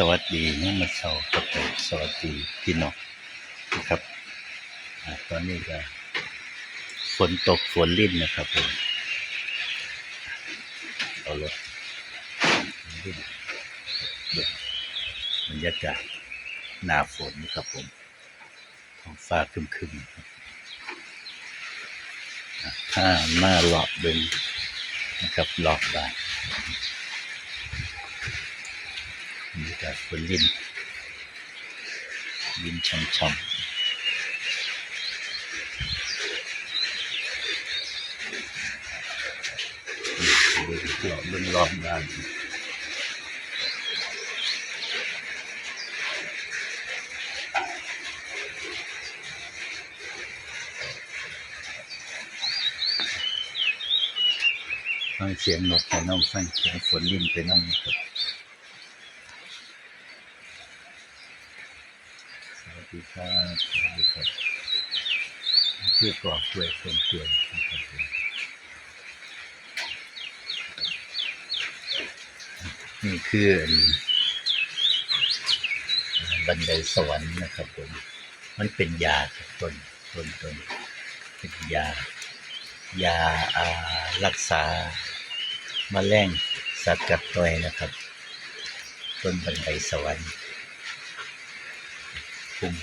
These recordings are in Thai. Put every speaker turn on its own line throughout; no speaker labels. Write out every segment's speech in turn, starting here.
สวัสดีนี่มาเช้าครับผมสวัสดีพี่น้องนะครับตอนนี้ก็ฝนตกฝนลิ่นนะครับผมเอารถลิ่นเดี๋ยบรรยากาศหน้าฝนนะครับผมท้องฟ้าคึมๆครับอะถ้าหน้าหลอกเดินนะครับหลอกได้ บรรยากาศฝนลินลินช่ำๆดูหลอกบนรอมบด้านฟังเสียงนกไปน้องฟังเสียงฝนลินไปน้องครับ สวัส ดีครับสวัสดีครับชื่อกรอบกล้วยเพื่อนเพื่อนนะครับนี่คือบันไดสวรรค์นะครับผม มันเป็นยาครับต้นต้นต้นเป็นยา ยาอ่ารักษาแมลงสัตว์กัดต่อยนะครับ ต้นบันไดสวรรค์ คุม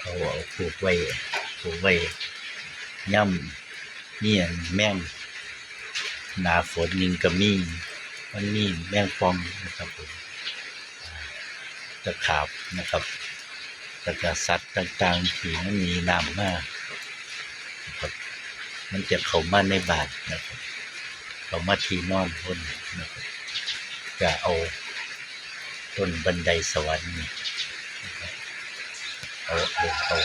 เอาเอาผูกไว้ผูกไว้ย่ำเนี่ยแม่งหนาฝนยิงกระมีมันมีแมงฟองนะครับผมตะขาบนะครับตะกะสัตว์ต่างๆที่มันมีน้ำมากนะครับมันจะเข้ามาในบาทนะครับเข้ามาที่นอนคนนะครับจะเอาต้นบันไดสวรรค์นี่ เอาเอาเอา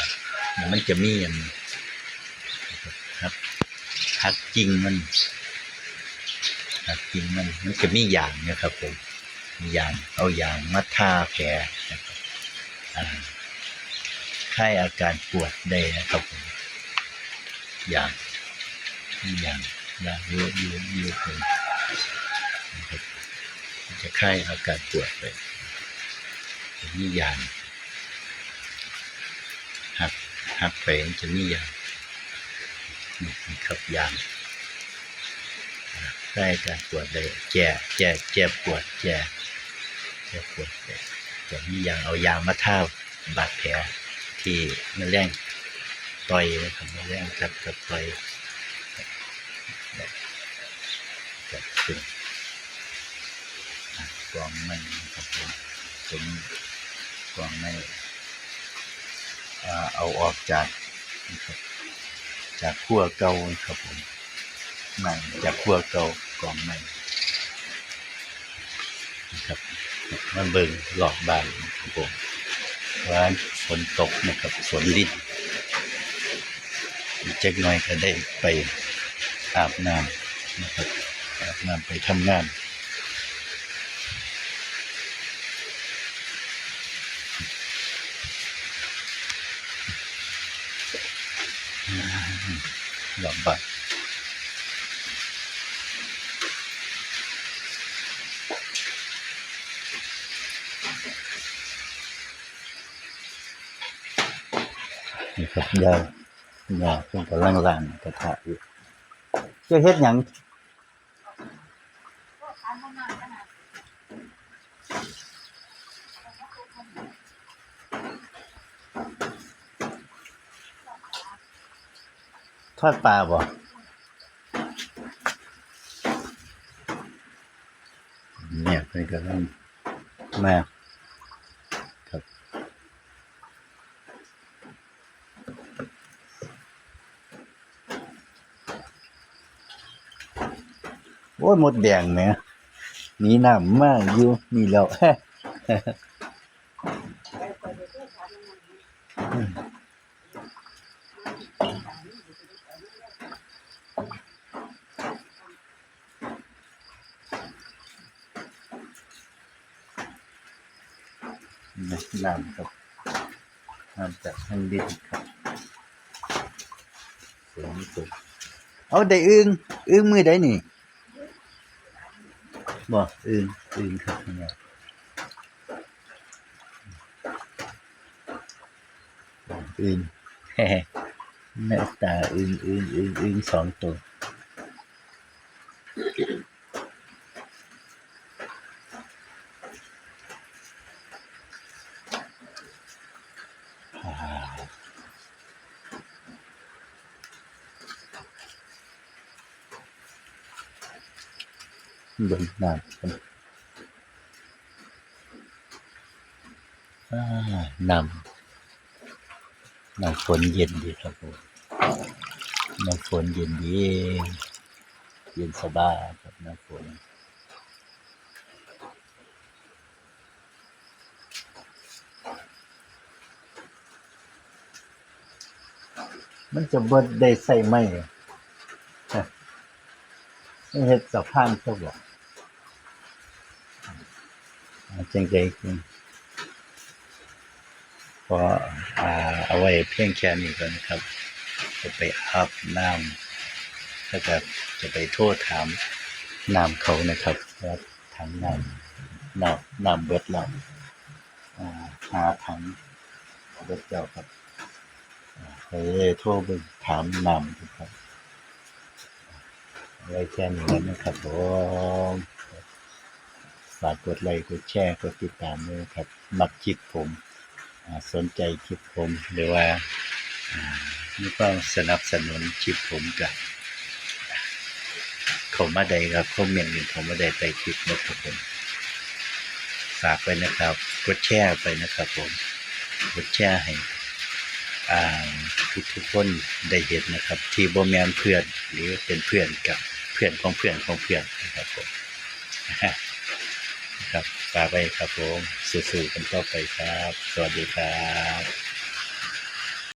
มันจะมีอันครับหักจริงมันหักจริงมันมันจะมีอย่างนี่ยครับผมมีอย่างเอาอย่างมาทาแผลนะครับอ่าคลายอาการปวดได้นะครับผมอย่างมีอย่างอย่างเยอะเยอะเยอะเลยนะครับมันจะคลายอาการปวดไปมีอย่าง หักหักไปมันจะมียางนี่ครับยางได้การปวดเลยแก่แก่แก่ปวดแก่แก่ปวดแก่จะมียางเอายางมาท่าบาดแผลที่มันแรงต่อยนะครับมันแรงกัดกับต่อยกัดขึ้นอะกองไม่ครับผมกองไม่ เอาออกจากจากขั้วเก่าครับผมใหม่จากขั้วเก่ากองใหม่นะครับมันเบิ่งหลอกบานครับผมว่าฝนตกนะครับฝนลิ้นอีกจักหน่อยก็ได้ไปอาบน้ำนะครับอาบน้ำไปทำงาน หลอกบานนี่ครับยายยายเพิ่งกำลังล้างกระทะ อยู่จะเฮ็ดหยังทอดปลาบ่เนี่ยเพิ่นกำลังมาครับโอ้ยหมดแดงแหมหนีน้ำมากอยู่นี่แล้ว น้ำครับน้ำจากข้างบินครับเสียงตกเอาได้อึ้งอึ้งมือได้นี่บ่อึ้งอึ้งครับเนี่ยอึ้งแฮ่หน้าตาอึ้งอึ้งอึ้งอึ้งสองตัว เบิ่งน้ำกันอ่าน้ำน้ำฝนเย็นดีครับผมน้ำฝนเย็นดี เย็นสบายครับน้ำฝน มันจะเบิดได้ใส่ไหมฮะไม่เฮ็ดสะพานเขาบอกอ่าจังใจริงขออาเอาไว้เพียงแค่นี้ก่อนครับ จะไปอาบน้ำแล้วก็จะไปโทษถามน้ำเขานะครับว่าถังน้ำน้ำน้ำเบิดแล้วอ่าหาถังเบิดเจ้าครับ อ่าไปเลยโทรไปถามนำดูครับอาไว้แค่นี้แล้วนะครับผมฝากกดไลค์กดแชร์กดติดตามด้วยครับมักคลิปผมสนใจคลิปผมหรือว่ามีความสนับสนุนคลิปผมกับเขามาใดครับคอมเมนต์หนึ่งเขามาใดไปคลิปนะครับผมฝากไปนะครับ กดแชร์ไปนะครับผม กดแชร์ให้ ทุกทุกคนได้เห็นนะครับ ที่บ่แมนเพื่อนหรือเป็นเพื่อนกับเพื่อนของเพื่อนของเพื่อนนะครับผมครับฝากไปครับผมสู้ๆกันต่อไปครับ สวัสดีครับ